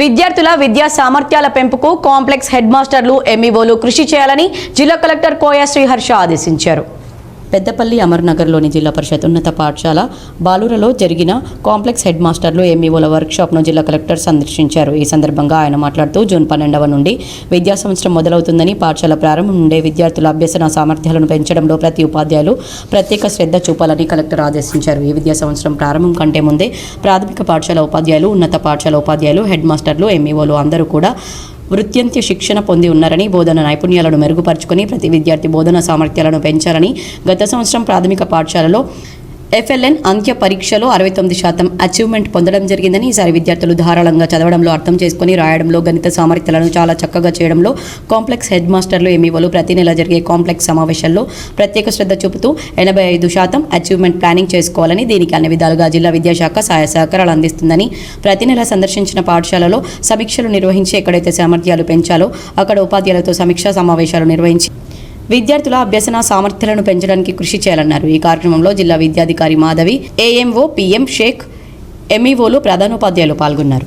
విద్యార్థుల విద్యా సామర్థ్యాల పెంపుకు కాంప్లెక్స్ హెడ్ మాస్టర్లు ఎంఈఓలు కృషి చేయాలని జిల్లా కలెక్టర్ కోయా శ్రీహర్ష ఆదేశించారు. పెద్దపల్లి అమర్నగర్లోని జిల్లా పరిషత్ ఉన్నత పాఠశాల బాలూరలో జరిగిన కాంప్లెక్స్ హెడ్ మాస్టర్లు ఎంఈఓల వర్క్షాప్ను జిల్లా కలెక్టర్ సందర్శించారు. ఈ సందర్భంగా ఆయన మాట్లాడుతూ జూన్ పన్నెండవ నుండి విద్యా సంవత్సరం మొదలవుతుందని పాఠశాల ప్రారంభం నుండే విద్యార్థుల అభ్యసన సామర్థ్యాలను పెంచడంలో ప్రతి ఉపాధ్యాయులు ప్రత్యేక శ్రద్ధ చూపాలని కలెక్టర్ ఆదేశించారు. ఈ విద్యా సంవత్సరం ప్రారంభం కంటే ముందే ప్రాథమిక పాఠశాల ఉపాధ్యాయులు ఉన్నత పాఠశాల ఉపాధ్యాయులు హెడ్ మాస్టర్లు ఎంఈఓలు అందరూ కూడా వృత్యంత్య శిక్షణ పొంది ఉన్నారని బోధన నైపుణ్యాలను మెరుగుపరుచుకొని ప్రతి విద్యార్థి బోధన సామర్థ్యాలను పెంచాలని గత సంవత్సరం ప్రాథమిక పాఠశాలలో ఎఫ్ఎల్ఎన్ అంత్య పరీక్షలో అరవై తొమ్మిది శాతం అచీవ్మెంట్ పొందడం జరిగిందని ఈసారి విద్యార్థులు ధారాళంగా చదవడంలో అర్థం చేసుకుని రాయడంలో గణిత సామర్థ్యాలను చాలా చక్కగా చేయడంలో కాంప్లెక్స్ హెడ్ మాస్టర్లు ఎంఈఓలు ప్రతి నెల జరిగే కాంప్లెక్స్ సమావేశాల్లో ప్రత్యేక శ్రద్ధ చూపుతూ ఎనభై ఐదు శాతం అచీవ్మెంట్ ప్లానింగ్ చేసుకోవాలని దీనికి అన్ని విధాలుగా జిల్లా విద్యాశాఖ సహాయ సహకారాలు అందిస్తుందని ప్రతి నెల సందర్శించిన పాఠశాలలో సమీక్షలు నిర్వహించి ఎక్కడైతే సామర్థ్యాలు పెంచాలో అక్కడ ఉపాధ్యాయులతో సమీక్షా సమావేశాలు నిర్వహించి విద్యార్థుల అభ్యసన సామర్థ్యాలను పెంచడానికి కృషి చేయాలన్నారు. ఈ కార్యక్రమంలో జిల్లా విద్యాధికారి మాధవి ఏఎంఓ పిఎం షేక్ ఎంఈఓలు ప్రధానోపాధ్యాయులు పాల్గొన్నారు.